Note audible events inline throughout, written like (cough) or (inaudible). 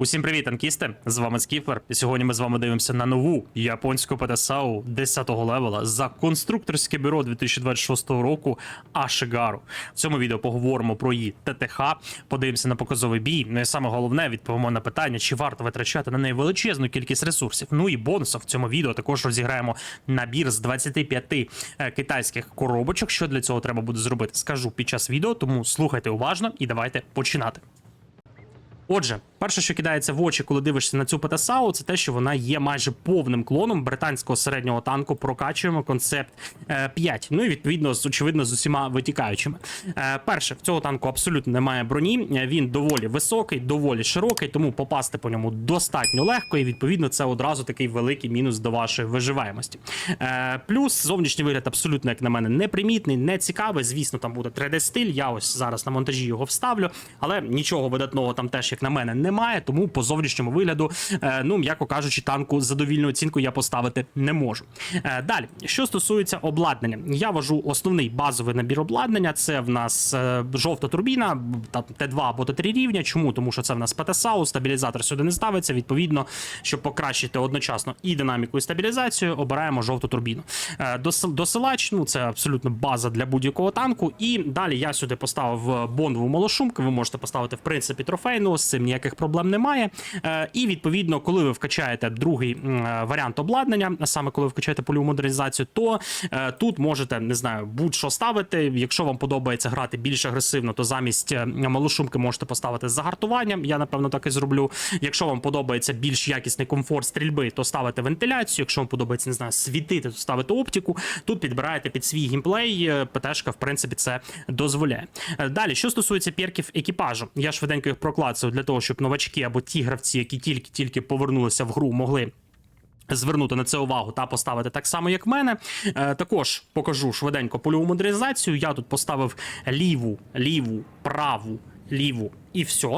Усім привіт, танкісти! З вами Скіфлер. І сьогодні ми з вами дивимося на нову японську ПТСАУ 10-го левела за конструкторське бюро 2026 року Ашигару. В цьому відео поговоримо про її ТТХ, подивимося на показовий бій. Ну і саме головне відповімо на питання, чи варто витрачати на неї величезну кількість ресурсів. Ну і бонусом в цьому відео також розіграємо набір з 25 е, китайських коробочок. Що для цього треба буде зробити, скажу під час відео, тому слухайте уважно і давайте починати. Отже, перше, що кидається в очі, коли дивишся на цю ПТСАУ, це те, що вона є майже повним клоном британського середнього танку. Прокачуємо концепт е, 5. Ну і відповідно з очевидно з усіма витікаючими. Е, перше, в цього танку абсолютно немає броні. Е, Він доволі високий, доволі широкий, тому попасти по ньому достатньо легко, і відповідно це одразу такий великий мінус до вашої виживаємості. Е, плюс зовнішній вигляд абсолютно, як на мене, непримітний, не цікавий. Звісно, там буде 3D-стиль. Я ось зараз на монтажі його вставлю, але нічого видатного там теж, як на мене, немає. Тому по зовнішньому вигляду, е, ну м'яко кажучи, танку задовільну оцінку я поставити не можу. Е, далі, що стосується обладнання, я вожу основний базовий набір обладнання. Це в нас е, жовта турбіна, там Т2 або Т3 рівня. Чому? Тому що це в нас ПТСАУ, стабілізатор сюди не ставиться. Відповідно, щоб покращити одночасно і динаміку, і стабілізацію, обираємо жовту турбіну. Досилач, ну це абсолютно база для будь-якого танку. І далі я сюди поставив бондову малошумку. Ви можете поставити в принципі трофейну, з цим ніяких проблем немає. Е, І відповідно, коли ви вкачаєте другий е, варіант обладнання, саме коли ви вкачаєте польову модернізацію, то е, тут можете не знаю будь-що ставити. Якщо вам подобається грати більш агресивно, то замість малошумки можете поставити з загартуванням. Я напевно так і зроблю. Якщо вам подобається більш якісний комфорт стрільби, то ставите вентиляцію. Якщо вам подобається не знаю, світити, то ставите оптику. Тут підбираєте під свій геймплей. е, ПТшка, в принципі, це дозволяє. Далі, що стосується перків екіпажу, я швиденько їх проклацаю для того, щоб новачки або ті гравці, які тільки-тільки повернулися в гру, могли. Звернути на це увагу та поставити так само, як мене. Е, також покажу швиденько польову модернізацію. Я тут поставив ліву, ліву, праву, ліву і все.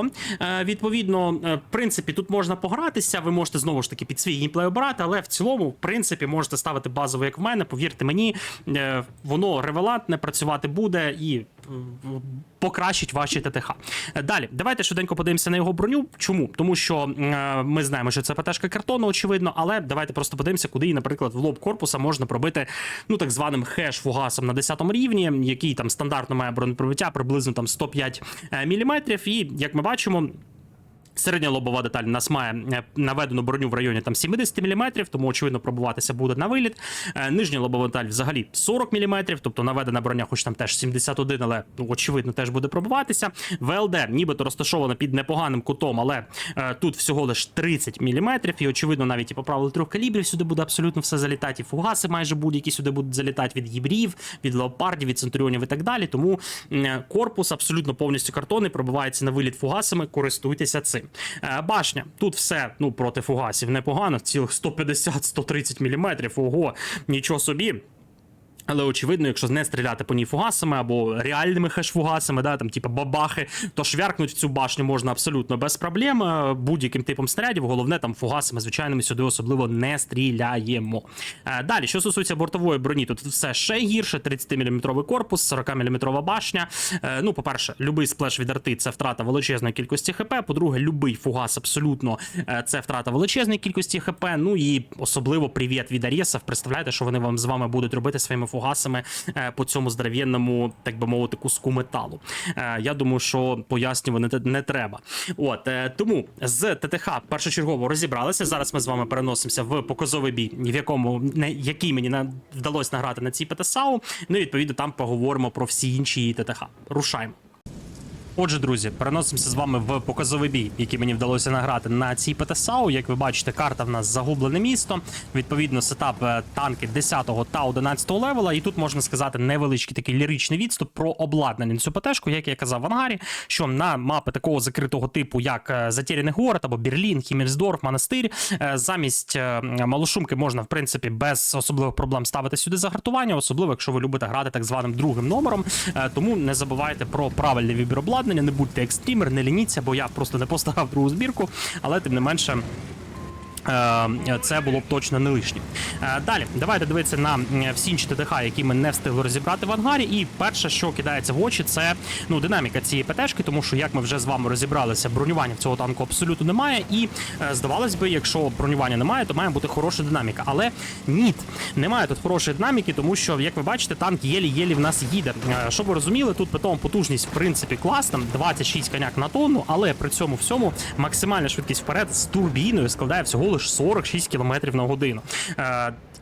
Е, відповідно, е, в принципі, тут можна погратися. Ви можете знову ж таки під свій геймплей обирати, але в цілому, в принципі, можете ставити базово, як в мене. Повірте мені, е, воно ревелантне, працювати буде і покращить ваші ТТХ. Далі, давайте швиденько подивимося на його броню. Чому? Тому що ми знаємо, що це ПТшка картону, очевидно, але давайте просто подивимося, куди, її, наприклад, в лоб корпуса можна пробити ну так званим хеш-фугасом на 10 рівні, який там стандартно має бронепробиття приблизно там 105 мм. І як ми бачимо. Середня лобова деталь у нас має е, наведену броню в районі там 70 мм, тому очевидно пробуватися буде на виліт. Е, Нижня лобова деталь взагалі 40 мм, тобто наведена броня, хоч там теж 71, але ну, очевидно теж буде пробуватися. ВЛД нібито розташована під непоганим кутом, але е, тут всього лиш 30 мм, і очевидно навіть і по правилу трьох калібрів сюди буде абсолютно все залітати. І фугаси майже будь-які сюди будуть залітати від гібрів, від леопардів, від центуріонів і так далі. Тому м, корпус абсолютно повністю картонний, пробивається на виліт фугасами. Користуйтеся цим. Е, Башня тут все ну проти фугасів непогано, цілих 150-130 мм. Ого, нічого собі. Але очевидно, якщо не стріляти по ній фугасами або реальними хеш-фугасами, да, там, типу бабахи, то швяркнуть в цю башню можна абсолютно без проблем. е, Будь-яким типом снарядів. Головне, там фугасами звичайними сюди особливо не стріляємо. Е, Далі, що стосується бортової броні, тут все ще гірше: 30-мм корпус, 40-мм башня. Е, Ну, по-перше, любий сплеш від арти це втрата величезної кількості ХП. По-друге, любий фугас абсолютно це втрата величезної кількості ХП. Ну і особливо привіт від Арєсов. Представляєте, що вони вам з вами будуть робити своїми фугасами е, по цьому здоров'яному, так би мовити, куску металу. Е, Я думаю, що пояснювати не- треба. От е, тому з ТТХ першочергово розібралися. Зараз ми з вами переносимося в показовий бій, в якому не який мені вдалося награти на цій ПТСАУ. Ну і відповідно там поговоримо про всі інші ТТХ. Рушаємо. Отже, друзі, переносимося з вами в показовий бій, який мені вдалося награти на цій ПТСАУ. Як ви бачите, карта в нас загублене місто. Відповідно, сетап е, танки 10 та 11 левела. І тут можна сказати невеличкий такий ліричний відступ про обладнання на цю ПТшку, як я казав в ангарі, що на мапи такого закритого типу, як е, Затєряний город або Берлін, Хімельсдорф, Монастир, е, замість малошумки можна в принципі без особливих проблем ставити сюди загартування, особливо якщо ви любите грати так званим другим номером. Тому не забувайте про правильний вибір обладнання, не будьте екстрімер, не лініться, бо я просто не поставив другу збірку, але тим не менше. Е, Це було б точно не лишнє. Е, Далі, давайте дивитися на всі інші ТТХ, які ми не встигли розібрати в ангарі. І перше, що кидається в очі, це ну динаміка цієї ПТшки, тому що як ми вже з вами розібралися, бронювання в цього танку абсолютно немає. І е, здавалось би, якщо бронювання немає, то має бути хороша динаміка. Але ні, немає тут хорошої динаміки, тому що, як ви бачите, танк єлі-єлі в нас їде. Щоб ви розуміли, тут питом потужність в принципі класна, 26 коняк на тонну, але при цьому всьому максимальна швидкість вперед з турбіною складає всього лише 46 км на годину.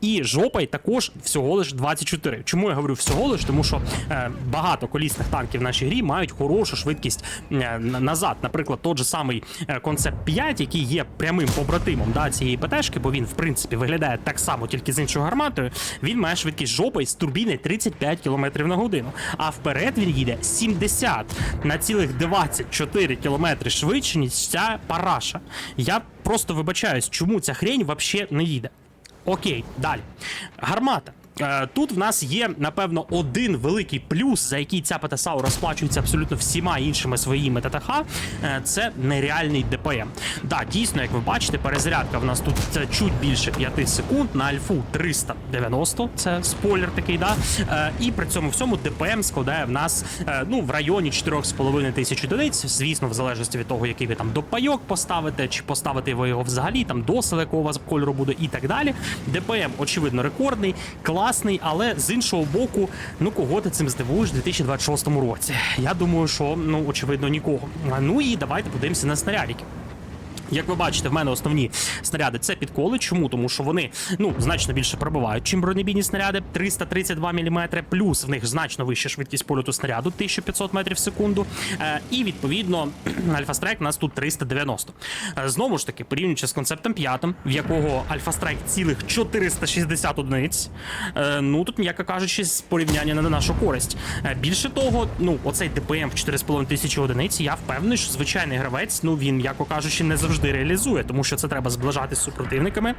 І жопой також всього лиш 24. Чому я говорю всього лиш? Тому що е, багато колісних танків в нашій грі мають хорошу швидкість е, назад. Наприклад, тот же самий е, концепт 5, який є прямим побратимом да, цієї ПТшки, бо він в принципі виглядає так само, тільки з іншою гарматою. Він має швидкість жопой з турбіни 35 км на годину. А вперед він їде 70 на цілих 24 км швидше, ніж ця параша. Я просто вибачаюсь, чому ця хрень взагалі не їде. Окей, далі. Гармата. Е, Тут в нас є, напевно, один великий плюс, за який ця ПТСАУ розплачується абсолютно всіма іншими своїми ТТХ. е, Це нереальний ДПМ. Да, дійсно, як ви бачите, перезарядка в нас тут чуть більше 5 секунд на альфу 390, це спойлер такий, да. Е, І при цьому всьому ДПМ складає в нас ну, в районі 4,5 тисяч одиниць. Звісно, в залежності від того, який ви там допайок поставите, чи поставите ви його взагалі, там досил, якого у вас кольору буде, і так далі. ДПМ, очевидно, рекордний, класний, але з іншого боку, ну кого ти цим здивуєш у 2026 році? Я думаю, що ну очевидно нікого. Ну і давайте подивимося на снарядики. Як ви бачите, в мене основні снаряди це підколи. Чому? Тому що вони ну значно більше пробивають, чим бронебійні снаряди 332 мм, плюс в них значно вища швидкість польоту снаряду 1500 метрів в секунду. Е, і відповідно (clears throat) Альфа-Страйк нас тут 390. Е, знову ж таки, порівнюючи з концептом 5, в якого Альфа-Страйк цілих 460 одиниць. Е, ну тут, м'яко кажучи, порівняння не на нашу користь. Більше того, ну оцей ДПМ в 4,5 тисячі одиниць, я впевнений, що звичайний гравець, ну він, м'яко кажучи, не завжди реалізує, тому що це треба зближати з супротивниками.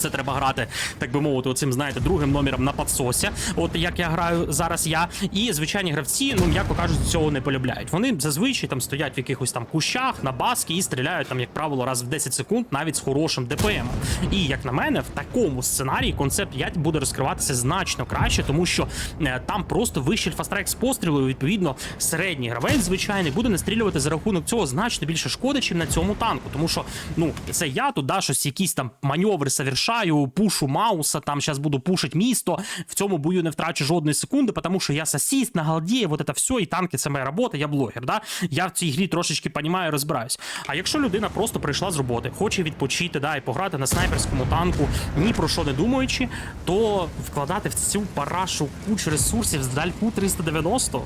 Це треба грати, так би мовити, оцим, знаєте, другим номером на подсосі. От як я граю зараз я. І звичайні гравці, ну м'яко кажуть, цього не полюбляють. Вони зазвичай там стоять в якихось там кущах на баски і стріляють там, як правило, раз в 10 секунд, навіть з хорошим ДПМ. І як на мене, в такому сценарії концепт 5 буде розкриватися значно краще, тому що е, там просто вищий фастрек з пострілу. і, Відповідно, середній гравець звичайний буде настрілювати за рахунок цього значно більше шкоди, чим на цьому танку. Тому що ну це я тут да, щось якісь там маневри совершаю, пушу Мауса, там зараз буду пушить місто. В цьому бою не втрачу жодної секунди, тому що я сосіст на галді, вот це все, і танки це моя робота, я блогер. Да? Я в цій грі трошечки понімаю, розбираюсь. А якщо людина просто прийшла з роботи, хоче відпочити, да, і пограти на снайперському танку, ні про що не думаючи, то вкладати в цю парашу кучу ресурсів з Дальпу 390.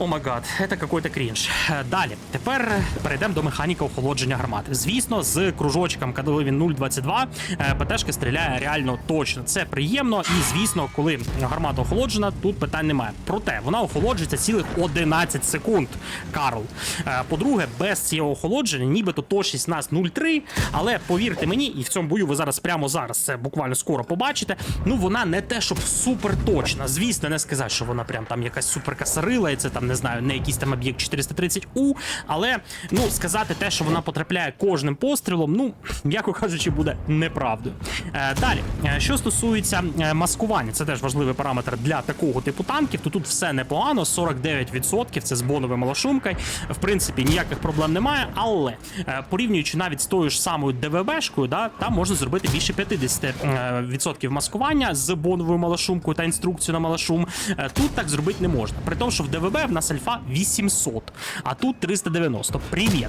О май гад, це какой-то крінж. Е, Далі, тепер перейдемо до механіки охолодження гармати. Звісно, з кружочком, коли він 0,22, е, ПТшка стріляє реально точно. Це приємно, і звісно, коли гармата охолоджена, тут питань немає. Проте вона охолоджується цілих 11 секунд. Карл. Е, По-друге, без цього охолодження, нібито точність нас 0,3, але повірте мені, і в цьому бою ви зараз прямо зараз це буквально скоро побачите. Ну вона не те, щоб супер точна. Звісно, не сказати, що вона прям там якась супер касарила, і це там не знаю, не якийсь там об'єкт 430У, але ну сказати те, що вона потрапляє кожним пострілом, ну м'яко кажучи, буде неправдою. Е, далі, е, що стосується е, маскування, це теж важливий параметр для такого типу танків. То тут все непогано, 49% це з боновою малошумкою. В принципі, ніяких проблем немає, але порівнюючи навіть з тою ж самою ДВБшкою, да, там можна зробити більше 50% маскування з боновою малошумкою та інструкцією на малошум. Е, Тут так зробити не можна. При тому, що в ДВБ в нас альфа 800, а тут 390. Привіт.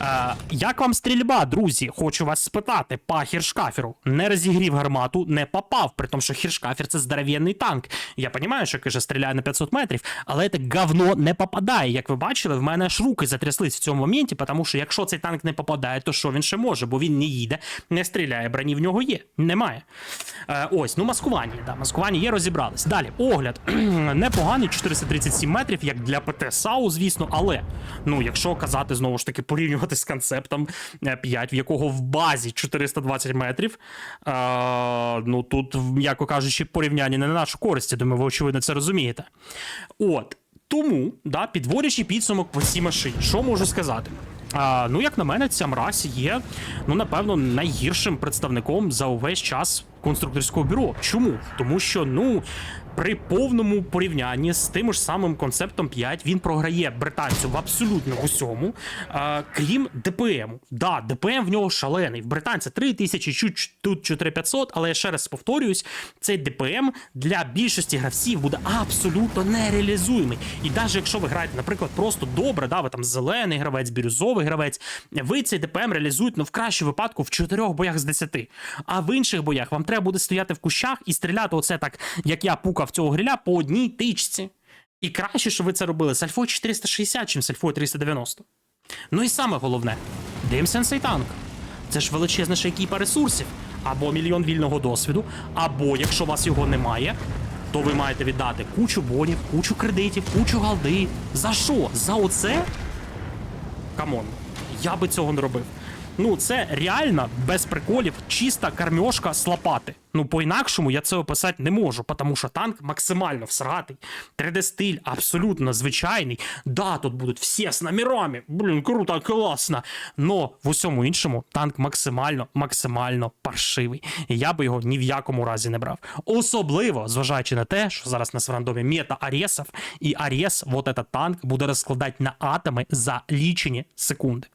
Е, як вам стрільба, друзі? Хочу вас спитати. По хіршкаферу не розігрів гармату, не попав, при тому, що хіршкафер це здоровенний танк. Я розумію, що каже, стріляє на 500 метрів, але це говно не попадає. Як ви бачили, в мене аж руки затряслись в цьому моменті, тому що якщо цей танк не попадає, то що він ще може? Бо він не їде, не стріляє, броні в нього є. Немає. Е, ось, ну маскування, да, маскування є, розібрались. Далі, огляд. (clears throat) Непоганий, 437 метрів, як для ПТ САУ, звісно, але ну, якщо казати знову ж таки порівнювати з концептом е, 5, в якого в базі 420 метрів, е, ну тут, м'яко кажучи, порівняння не на нашу користь. Я думаю, ви очевидно це розумієте. От. Тому, да, підводячи підсумок по цій машині, що можу сказати? А, ну, як на мене, ця мразь є, ну, напевно, найгіршим представником за увесь час конструкторського бюро. Чому? Тому що, ну. При повному порівнянні з тим ж самим концептом 5 він програє британцю в абсолютно усьому, а, крім ДПМ. Да, ДПМ в нього шалений. В британця 3 тисячі, тут 4500, але я ще раз повторююсь, цей ДПМ для більшості гравців буде абсолютно нереалізуємий. І навіть якщо ви граєте, наприклад, просто добре, да, ви там зелений гравець, бірюзовий гравець, ви цей ДПМ реалізуєте ну, в кращому випадку в 4 боях з 10. А в інших боях вам треба буде стояти в кущах і стріляти, оце так, як я пукав цього гриля, по одній тичці. І краще, щоб ви це робили з альфою 460, чим з альфою 390. Ну і саме головне, Дим Сенсей танк. Це ж величезна ще екіпа ресурсів, або мільйон вільного досвіду, або якщо у вас його немає, то ви маєте віддати кучу бонів, кучу кредитів, кучу галди. За що? За оце? Камон, я би цього не робив. Ну, це реально без приколів, чиста кармьошка з лопати. Ну, по-інакшому я це описати не можу, тому що танк максимально всратий. 3D-стиль абсолютно звичайний. Да, тут будуть всі з номерами. Блін, круто, класно. Но в усьому іншому танк максимально, максимально паршивий. І я би його ні в якому разі не брав. Особливо, зважаючи на те, що зараз нас в рандомі мета Аресов, і Арес, вот этот танк, буде розкладати на атоми за лічені секунди.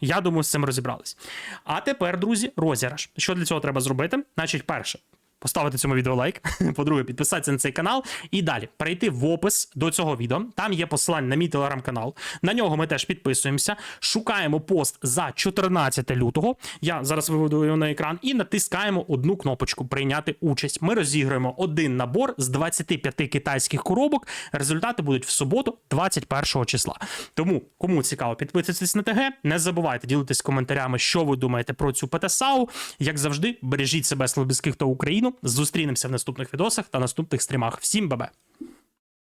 Я думаю, з цим розібрались. А тепер, друзі, розіграш. Що для цього треба зробити? Значить, перше. Поставити цьому відео лайк. (laughs) По-друге, підписатися на цей канал. І далі перейти в опис до цього відео. Там є посилання на мій телеграм-канал. На нього ми теж підписуємося. Шукаємо пост за 14 лютого. Я зараз виведу його на екран і натискаємо одну кнопочку Прийняти участь. Ми розіграємо один набор з 25 китайських коробок. Результати будуть в суботу, 21 числа. Тому, кому цікаво, підписуйтесь на ТГ. Не забувайте ділитись коментарями, що ви думаєте про цю ПТСАУ. Як завжди, бережіть себе, слабіських та Україну. Зустрінемося в наступних відосах та наступних стрімах. Всім бабе!